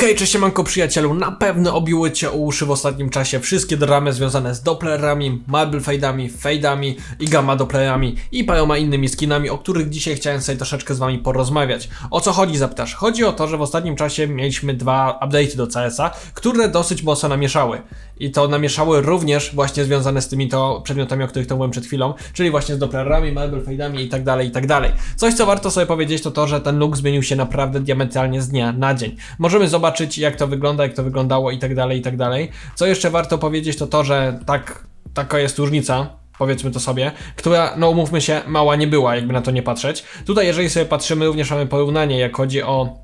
Hej, cześć siemanko przyjacielu, na pewno obiły cię o uszy w ostatnim czasie wszystkie dramy związane z Dopplerami, Marble Fade'ami, Fade'ami i Gamma Dopplerami i paroma innymi skinami, o których dzisiaj chciałem sobie troszeczkę z wami porozmawiać. O co chodzi zapytasz? Chodzi o to, że w ostatnim czasie mieliśmy dwa update'y do CS-a, które dosyć mocno namieszały. I to namieszały również właśnie związane z tymi to przedmiotami, o których to mówiłem przed chwilą, czyli właśnie z Dopplerami, Marble Fade'ami i tak dalej, i tak dalej. Coś, co warto sobie powiedzieć, to to, że ten look zmienił się naprawdę diametralnie z dnia na dzień. Możemy zobaczyć, jak to wygląda, jak to wyglądało i tak dalej, i tak dalej. Co jeszcze warto powiedzieć, to to, że tak, taka jest różnica powiedzmy to sobie, która, no umówmy się, mała nie była, jakby na to nie patrzeć. Tutaj, jeżeli sobie patrzymy, również mamy porównanie, jak chodzi o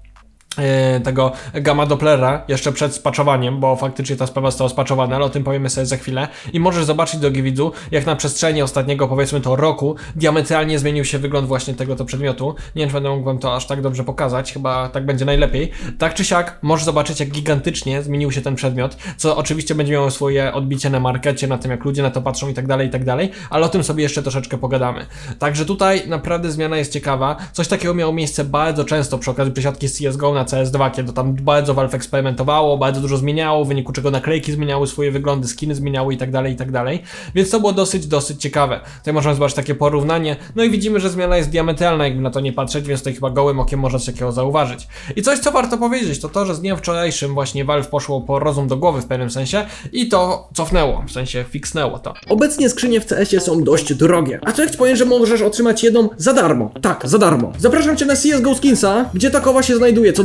tego gamma Dopplera jeszcze przed spaczowaniem, bo faktycznie ta sprawa została spaczowana, ale o tym powiemy sobie za chwilę. I możesz zobaczyć, drogi widzu, jak na przestrzeni ostatniego, powiedzmy to roku, diametralnie zmienił się wygląd właśnie tego to przedmiotu. Nie wiem, czy będę mógł wam to aż tak dobrze pokazać, chyba tak będzie najlepiej. Tak czy siak, możesz zobaczyć, jak gigantycznie zmienił się ten przedmiot, co oczywiście będzie miało swoje odbicie na markecie, na tym, jak ludzie na to patrzą i tak dalej, i tak dalej, ale o tym sobie jeszcze troszeczkę pogadamy. Także tutaj naprawdę zmiana jest ciekawa. Coś takiego miało miejsce bardzo często przy okazji przesiadki z CSGO na CS2, kiedy tam bardzo Valve eksperymentowało, bardzo dużo zmieniało, w wyniku czego naklejki zmieniały swoje wyglądy, skiny zmieniały i tak dalej, i tak dalej. Więc to było dosyć, dosyć ciekawe. Tutaj możemy zobaczyć takie porównanie, no i widzimy, że zmiana jest diametralna, jakby na to nie patrzeć, więc tutaj chyba gołym okiem można coś takiego zauważyć. I coś, co warto powiedzieć, to to, że z dniem wczorajszym właśnie Valve poszło po rozum do głowy w pewnym sensie i to cofnęło, w sensie fixnęło to. Obecnie skrzynie w CS-ie są dość drogie. A co ci powiem, że możesz otrzymać jedną za darmo? Tak, za darmo. Zapraszam cię na CSGO Skinsa, gdzie takowa się znajduje. Co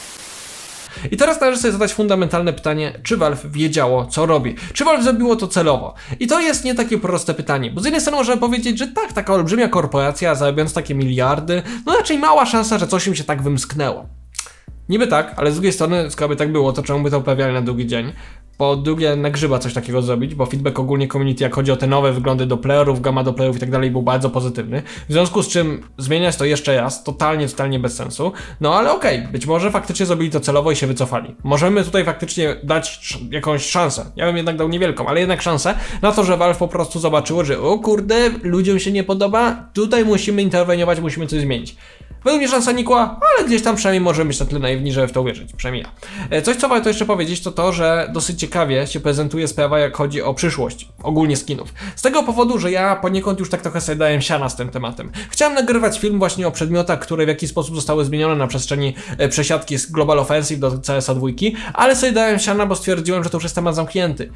I teraz należy sobie zadać fundamentalne pytanie, czy Valve wiedziało, co robi? Czy Valve zrobiło to celowo? I to jest nie takie proste pytanie, bo z jednej strony możemy powiedzieć, że tak, taka olbrzymia korporacja zarabiając takie miliardy, no raczej mała szansa, że coś im się tak wymsknęło. Niby tak, ale z drugiej strony, skoro by tak było, to czemu by to uprawiali na drugi dzień? Po drugie, nagrzyba coś takiego zrobić, bo feedback ogólnie community, jak chodzi o te nowe wyglądy do playerów, gamma do playerów i tak dalej, był bardzo pozytywny. W związku z czym zmieniać to jeszcze raz, totalnie, totalnie bez sensu. No ale okej, być może faktycznie zrobili to celowo i się wycofali. Możemy tutaj faktycznie dać jakąś szansę. Ja bym jednak dał niewielką, ale jednak szansę na to, że Valve po prostu zobaczyło, że o kurde, ludziom się nie podoba, tutaj musimy interweniować, musimy coś zmienić. Według mnie szansa nikła, ale gdzieś tam przynajmniej możemy być na tyle naiwni, żeby w to uwierzyć. Przynajmniej ja. E, Coś, co warto jeszcze powiedzieć, to to, że dosyć ciekawie się prezentuje sprawa, jak chodzi o przyszłość, ogólnie skinów. Z tego powodu, że ja poniekąd już tak trochę sobie dałem siana z tym tematem. Chciałem nagrywać film właśnie o przedmiotach, które w jakiś sposób zostały zmienione na przestrzeni e, przesiadki z Global Offensive do CSA 2, ale sobie dałem siana, bo stwierdziłem, że to już jest temat zamknięty.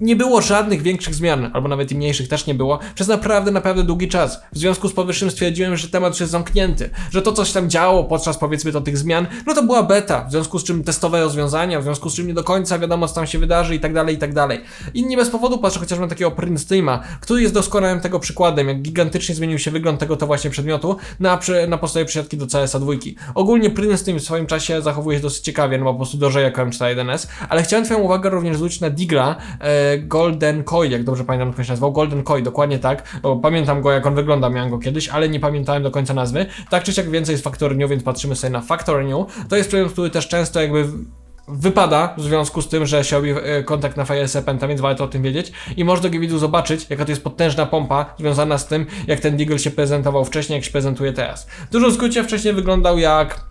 Nie było żadnych większych zmian, albo nawet i mniejszych też nie było, przez naprawdę, naprawdę długi czas. W związku z powyższym stwierdziłem, że temat już jest zamknięty, że to, co się tam działo podczas powiedzmy to tych zmian, no to była beta, w związku z czym testowe rozwiązania, w związku z czym nie do końca wiadomo, co tam się wydarzy i tak dalej, i tak dalej. I nie bez powodu patrzę chociażby na takiego Prince Teama, który jest doskonałym tego przykładem, jak gigantycznie zmienił się wygląd tego to właśnie przedmiotu na, przy, na podstawie przysiadki do CSA 2. Ogólnie Prince Team w swoim czasie zachowuje się dosyć ciekawie, no bo po prostu dożej jako M41S, ale chciałem twoją uwagę również zwrócić na Digla e, Golden Koi, jak dobrze pamiętam, jak się nazywał, Golden Koi, dokładnie tak, pamiętam go jak on wygląda, miałem go kiedyś, ale nie pamiętałem do końca nazwy. Tak czy siak więcej z Factory New, więc patrzymy sobie na Factory New. To jest przedmiot, który też często jakby wypada w związku z tym, że się robi e, kontakt na Fire Serpenta, więc warto o tym wiedzieć. I można do widzu zobaczyć, jaka to jest potężna pompa związana z tym, jak ten Deagle się prezentował wcześniej, jak się prezentuje teraz. W dużym skrócie wcześniej wyglądał jak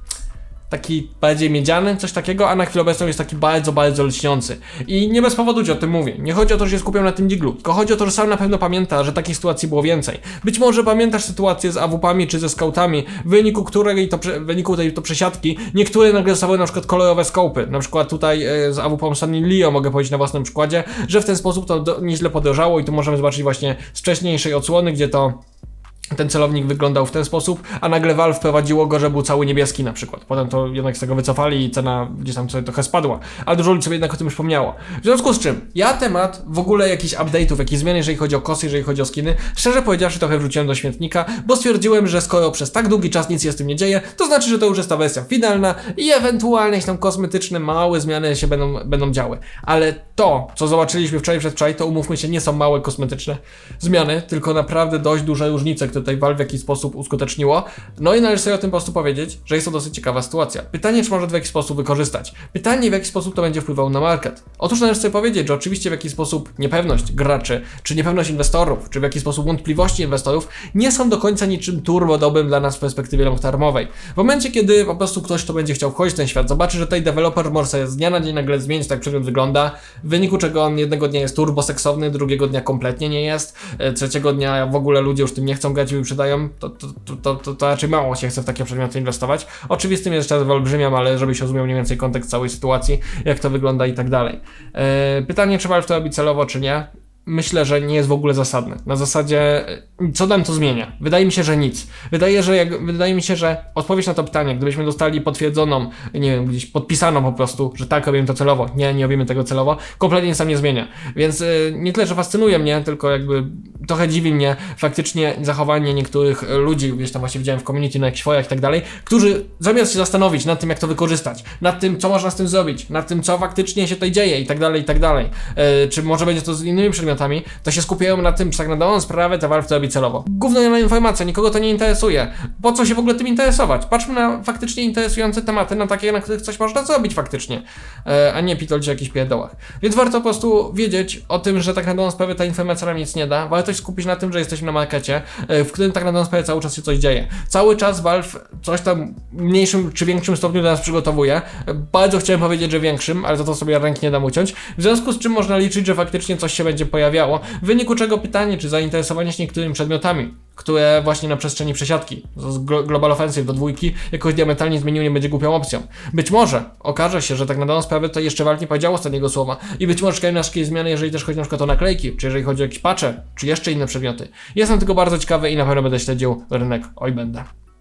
taki bardziej miedziany, coś takiego, a na chwilę obecną jest taki bardzo, bardzo lśniący. I nie bez powodu ci o tym mówię. Nie chodzi o to, że się skupiam na tym diglu, tylko chodzi o to, że sam na pewno pamięta, że takich sytuacji było więcej. Być może pamiętasz sytuację z AWP-ami czy ze scoutami, w wyniku której to, w wyniku tej to przesiadki, niektóre nagle dostały na przykład kolorowe skopy. Na przykład tutaj e, z AWP Sunny Leo mogę powiedzieć na własnym przykładzie, że w ten sposób to do, nieźle podrożało i tu możemy zobaczyć właśnie z wcześniejszej odsłony, gdzie to ten celownik wyglądał w ten sposób, a nagle Valve wprowadziło go, że był cały niebieski na przykład. Potem to jednak z tego wycofali i cena gdzieś tam sobie trochę spadła, ale dużo ludzi sobie jednak o tym przypomniało. W związku z czym, ja temat w ogóle jakichś update'ów, jakichś zmian, jeżeli chodzi o kosy, jeżeli chodzi o skiny, szczerze powiedziawszy trochę wrzuciłem do śmietnika, bo stwierdziłem, że skoro przez tak długi czas nic się z tym nie dzieje, to znaczy, że to już jest ta wersja finalna i ewentualnie jakieś tam kosmetyczne, małe zmiany się będą, będą działy. Ale to, co zobaczyliśmy wczoraj przedwczoraj, to umówmy się, nie są małe kosmetyczne zmiany, tylko naprawdę dość duże różnice, które tutaj Valve w jakiś sposób uskuteczniło. No i należy sobie o tym po prostu powiedzieć, że jest to dosyć ciekawa sytuacja. Pytanie, czy może w jakiś sposób wykorzystać. Pytanie, w jaki sposób to będzie wpływało na market. Otóż należy sobie powiedzieć, że oczywiście w jakiś sposób niepewność graczy, czy niepewność inwestorów, czy w jakiś sposób wątpliwości inwestorów nie są do końca niczym turbo dobrym dla nas w perspektywie long-termowej. W momencie, kiedy po prostu ktoś, kto będzie chciał wchodzić w ten świat, zobaczy, że tutaj deweloper może z dnia na dzień nagle zmienić, tak przedmiot wygląda, w wyniku czego on jednego dnia jest turbo seksowny, drugiego dnia kompletnie nie jest, e, trzeciego dnia w ogóle ludzie już tym nie chcą grać i wyprzedają, to, to, to, to, to, raczej mało się chce w takie przedmioty inwestować. Oczywistym jest jeszcze wyolbrzymiam, ale żeby się rozumiał mniej więcej kontekst całej sytuacji, jak to wygląda i tak dalej. E, pytanie, czy Valve to robi celowo, czy nie? myślę, że nie jest w ogóle zasadne. Na zasadzie, e, co nam to zmienia? Wydaje mi się, że nic. Wydaje, że jak, wydaje mi się, że odpowiedź na to pytanie, gdybyśmy dostali potwierdzoną, nie wiem, gdzieś podpisaną po prostu, że tak, robimy to celowo, nie, nie robimy tego celowo, kompletnie tam nie zmienia. Więc y, nie tyle, że fascynuje mnie, tylko jakby trochę dziwi mnie faktycznie zachowanie niektórych ludzi, gdzieś tam właśnie widziałem w community, na jakichś forach i tak dalej, którzy zamiast się zastanowić nad tym, jak to wykorzystać, nad tym, co można z tym zrobić, nad tym, co faktycznie się tutaj dzieje i tak dalej, i tak dalej, e, czy może będzie to z innymi przedmiotami, to się skupiają na tym, czy tak na dobrą sprawę to Valve to robi celowo. Gówno informacja, nikogo to nie interesuje. Po co się w ogóle tym interesować? Patrzmy na faktycznie interesujące tematy, na takie, na których coś można zrobić faktycznie, e, a nie pitolć o jakichś pierdołach. Więc warto po prostu wiedzieć o tym, że tak na dobrą sprawę ta informacja nam nic nie da. Warto się skupić na tym, że jesteśmy na markecie, e, w którym tak na dobrą sprawę cały czas się coś dzieje. Cały czas Valve coś tam mniejszym czy większym stopniu dla nas przygotowuje. Bardzo chciałem powiedzieć, że większym, ale za to sobie ręki nie dam uciąć. W związku z czym można liczyć, że faktycznie coś się będzie pojawiało. W wyniku czego pytanie, czy zainteresowanie się niektórymi przedmiotami, które właśnie na przestrzeni przesiadki z Glo- Global Offensive do dwójki jakoś diametralnie zmieniły, nie będzie głupią opcją. Być może okaże się, że tak na dobrą sprawę to jeszcze Valve nie powiedział ostatniego słowa i być może czekają nas jakieś zmiany, jeżeli też chodzi na przykład o naklejki, czy jeżeli chodzi o jakieś czy jeszcze inne przedmioty. Jestem tylko bardzo ciekawy i na pewno będę śledził rynek. Oj, będę.